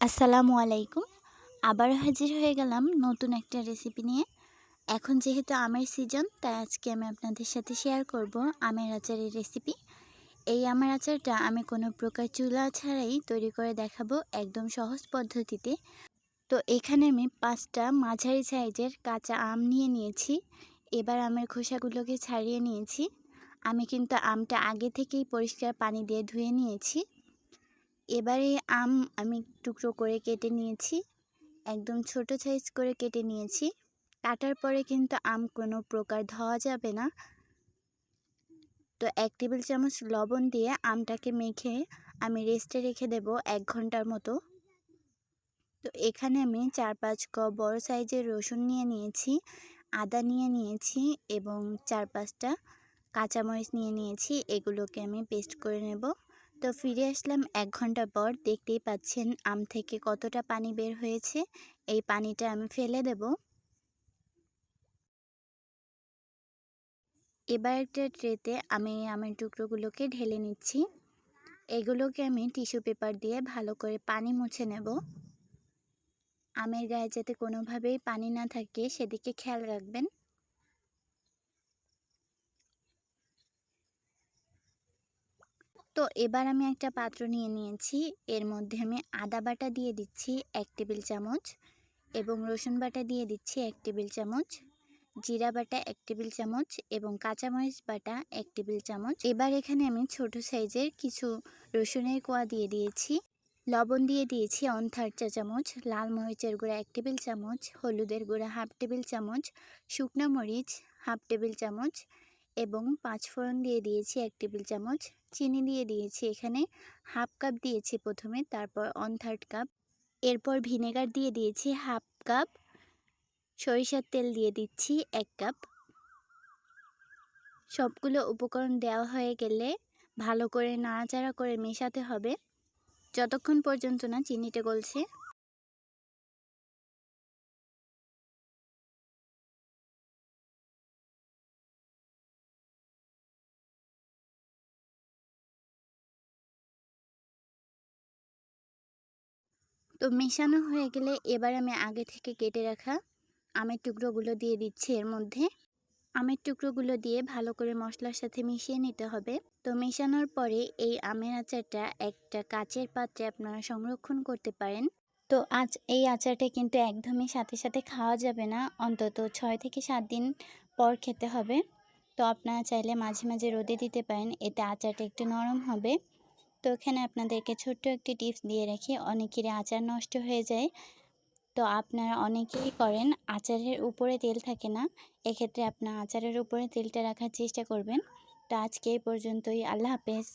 আসসালামু আলাইকুম। আবার হাজির হয়ে গেলাম নতুন একটা রেসিপি নিয়ে। এখন যেহেতু আমের সিজন তাই আজকে আমি আপনাদের সাথে শেয়ার করব আমের আচারের রেসিপি এই আমের আচারটা আমি কোনো প্রকার চুলা ছাড়াই তৈরি করে দেখাবো একদম সহজ পদ্ধতিতে। তো এখানে আমি পাঁচটা মাঝারি সাইজের কাঁচা আম নিয়ে নিয়েছি। এবার আমের খোসাগুলোকে ছাড়িয়ে নিয়েছি। আমি কিন্তু আমটা আগে থেকেই পরিষ্কার পানি দিয়ে ধুয়ে নিয়েছি। এবারে আম আমি টুকরো করে কেটে নিয়েছি, একদম ছোট সাইজ করে কেটে নিয়েছি। কাটার পরে কিন্তু আম কোনো প্রকার ধোয়া যাবে না। তো এক টেবিল চামচ লবণ দিয়ে আমটাকে মেখে আমি রেস্টে রেখে দেব এক ঘণ্টার মতো। তো এখানে আমি চার পাঁচ ক বড় সাইজের রসুন নিয়ে নিয়েছি, আদা নিয়ে নিয়েছি এবং চার পাঁচটা কাঁচামরিচ নিয়ে নিয়েছি। এগুলোকে আমি পেস্ট করে নেব। তো ফিরে আসলাম এক ঘণ্টা পর। দেখতেই পাচ্ছেন আম থেকে কতটা পানি বের হয়েছে। এই পানিটা আমি ফেলে দেব। এবার একটা ট্রেতে আমি আমের টুকরোগুলোকে ঢেলে নিচ্ছি। এগুলোকে আমি টিস্যু পেপার দিয়ে ভালো করে পানি মুছে নেব। আমের গায়ে যাতে কোনোভাবেই পানি না থাকে, সেদিকে খেয়াল রাখবেন। তো এবার আমি একটা পাত্র নিয়ে নিয়েছি। এর মধ্যে আমি আদা বাটা দিয়ে দিচ্ছি এক টেবিল চামচ এবং রসুন বাটা দিয়ে দিচ্ছি এক টেবিল চামচ, জিরা বাটা এক টেবিল চামচ এবং কাঁচামরিচ বাটা এক টেবিল চামচ। এবার এখানে আমি ছোট সাইজের কিছু রসুনের কোয়া দিয়ে দিয়েছি। লবণ দিয়ে দিয়েছি অন থার্ড চা চামচ, লাল মরিচের গুঁড়া এক টেবিল চামচ, হলুদের গুঁড়া হাফ টেবিল চামচ, শুকনো মরিচ হাফ টেবিল চামচ এবং পাঁচ ফোড়ন দিয়ে দিয়েছি এক টেবিল চামচ, চিনি দিয়ে দিয়েছি এখানে হাফ কাপ দিয়েছি প্রথমে, তারপর অন থার্ড কাপ এরপর ভিনেগার দিয়ে দিয়েছি হাফ কাপ, সরিষার তেল দিয়ে দিচ্ছি এক কাপ। সবগুলো উপকরণ দেওয়া হয়ে গেলে ভালো করে নাড়াচাড়া করে মেশাতে হবে, যতক্ষণ পর্যন্ত না চিনিটা গলছে। তো মেশানো হয়ে গেলে এবার আমি আগে থেকে কেটে রাখা আমের টুকরোগুলো দিয়ে দিচ্ছি এর মধ্যে। আমের টুকরোগুলো দিয়ে ভালো করে মশলার সাথে মিশিয়ে নিতে হবে। তো মেশানোর পরে এই আমের আচারটা একটা কাচের পাত্রে আপনারা সংরক্ষণ করতে পারেন। তো আজ এই আচারটা কিন্তু একদমই সাথে সাথে খাওয়া যাবে না, অন্তত ছয় থেকে সাত দিন পর খেতে হবে। তো আপনারা চাইলে মাঝে মাঝে রোদে দিতে পারেন, এতে আচারটা একটু নরম হবে। তো এখানে আপনাদেরকে ছোট্ট একটি টিপস দিয়ে রাখি, অনেকেরই আচার নষ্ট হয়ে যায়। তো আপনারা অনেকেই করেন, আচারের উপরে তেল থাকে না, এক্ষেত্রে আপনার আচারের উপরে তেলটা রাখার চেষ্টা করবেন। তো আজকে এই পর্যন্তই, আল্লাহ হাফেজ।